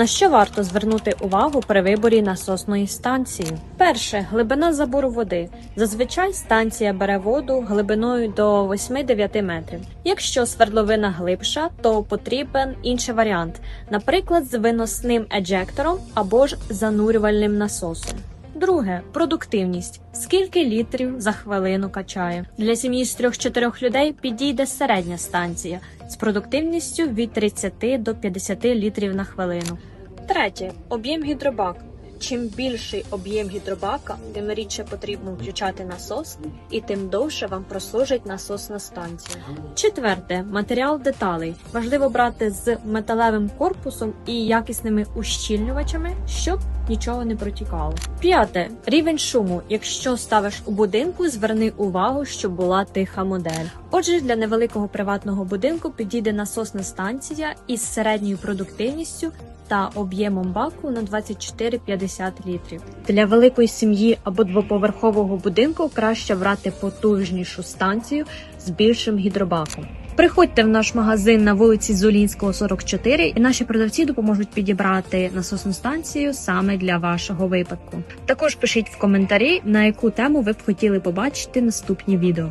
На що варто звернути увагу при виборі насосної станції? Перше глибина забору води. Зазвичай станція бере воду глибиною до 8-9 метрів. Якщо свердловина глибша, то потрібен інший варіант, наприклад, з виносним еджектором або ж занурювальним насосом. Друге продуктивність. Скільки літрів за хвилину качає? Для сім'ї з 3-4 людей підійде середня станція з продуктивністю від 30 до 50 літрів на хвилину. Третє об'єм гідробак. Чим більший об'єм гідробака, тим рідше потрібно включати насос, і тим довше вам прослужить насосна станція. Четверте матеріал деталей. Важливо брати з металевим корпусом і якісними ущільнювачами, щоб нічого не протікало. П'яте рівень шуму. Якщо ставиш у будинку, зверни увагу, щоб була тиха модель. Отже, для невеликого приватного будинку підійде насосна станція із середньою продуктивністю та об'ємом баку на 24-50 літрів. Для великої сім'ї або двоповерхового будинку краще брати потужнішу станцію з більшим гідробаком. Приходьте в наш магазин на вулиці Золінського, 44, і наші продавці допоможуть підібрати насосну станцію саме для вашого випадку. Також пишіть в коментарі, на яку тему ви б хотіли побачити наступні відео.